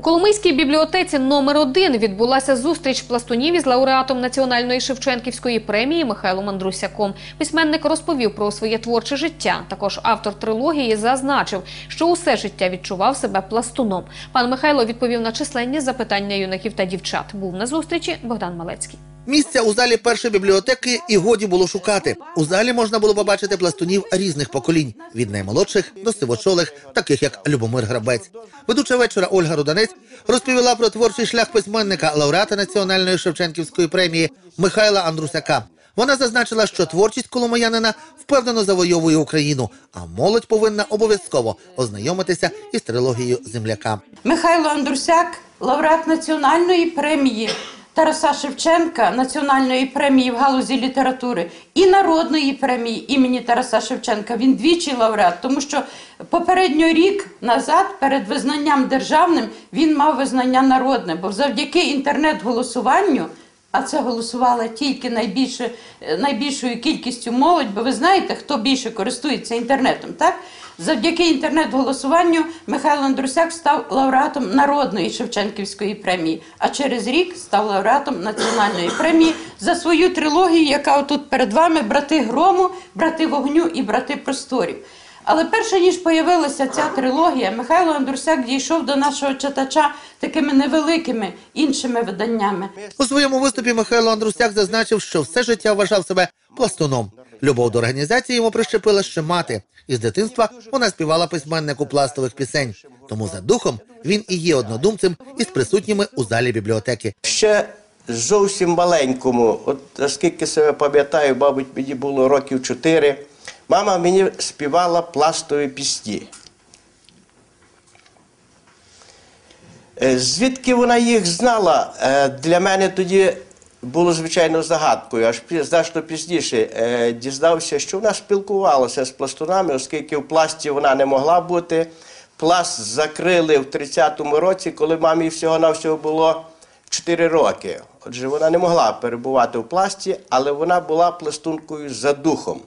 У Коломийській бібліотеці номер 1 відбулася зустріч пластунів із лауреатом Національної Шевченківської премії Михайлом Андрусяком. Письменник розповів про своє творче життя. Також автор трилогії зазначив, що усе життя відчував себе пластуном. Пан Михайло відповів на численні запитання юнаків та дівчат. Був на зустрічі Богдан Малецький. Місця у залі першої бібліотеки і годі було шукати. У залі можна було побачити пластунів різних поколінь від наймолодших до сивочолих, таких як Любомир Грабець. Ведуча вечора Ольга Руданець розповіла про творчий шлях письменника, лауреата Національної Шевченківської премії Михайла Андрусяка. Вона зазначила, що творчість коломиянина впевнено завойовує Україну, а молодь повинна обов'язково ознайомитися із трилогією земляка. Михайло Андрусяк, лауреат національної премії Тараса Шевченка, національної премії в галузі літератури і народної премії імені Тараса Шевченка. Він двічі лауреат, тому що попередньо рік назад, перед визнанням державним, він мав визнання народне, бо завдяки інтернет-голосуванню. А це голосувала тільки найбільше, е, найбільшою кількістю молодь, бо ви знаєте, хто більше користується інтернетом, так? Завдяки інтернет-голосуванню Михайло Андрусяк став лауреатом Народної Шевченківської премії, а через рік став лауреатом Національної премії за свою трилогію, яка отут перед вами брати грому, брати вогню і брати просторів. Але перше ніж появилася ця трилогія, Михайло Андрусяк дійшов до нашого читача такими невеликими іншими виданнями. У своєму виступі Михайло Андрусяк зазначив, що все життя вважав себе пластуном. Любов до організації йому прищепила ще мати. Із дитинства вона співала письменнику пластових пісень. Тому за духом він і є однодумцем із присутніми у залі бібліотеки. Ще зовсім маленькому, от наскільки себе пам'ятаю, мабуть, мені було років чотири, мама мені співала пластові пісні. Е, Звідки вона їх знала, е, для мене тоді було звичайно загадкою. Аж значно пізніше е, дізнався, що вона спілкувалася з пластунами, оскільки в пласті вона не могла бути. Пласт закрили в 30-му році, коли мамі всього-навсього було 4 роки. Отже, вона не могла перебувати в пласті, але вона була пластункою за духом.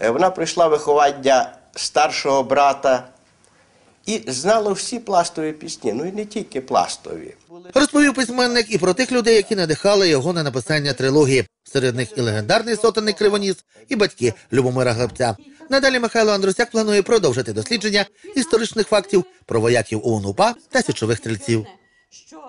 Е, Вона пройшла виховання старшого брата і знала всі пластові пісні, ну і не тільки пластові. Розповів письменник і про тих людей, які надихали його на написання трилогії. Серед них і легендарний сотенник Кривоніс, і батьки Любомира Глебця. Надалі Михайло Андрусяк планує продовжити дослідження історичних фактів про вояків ОУН-УПА та січових стрільців. Що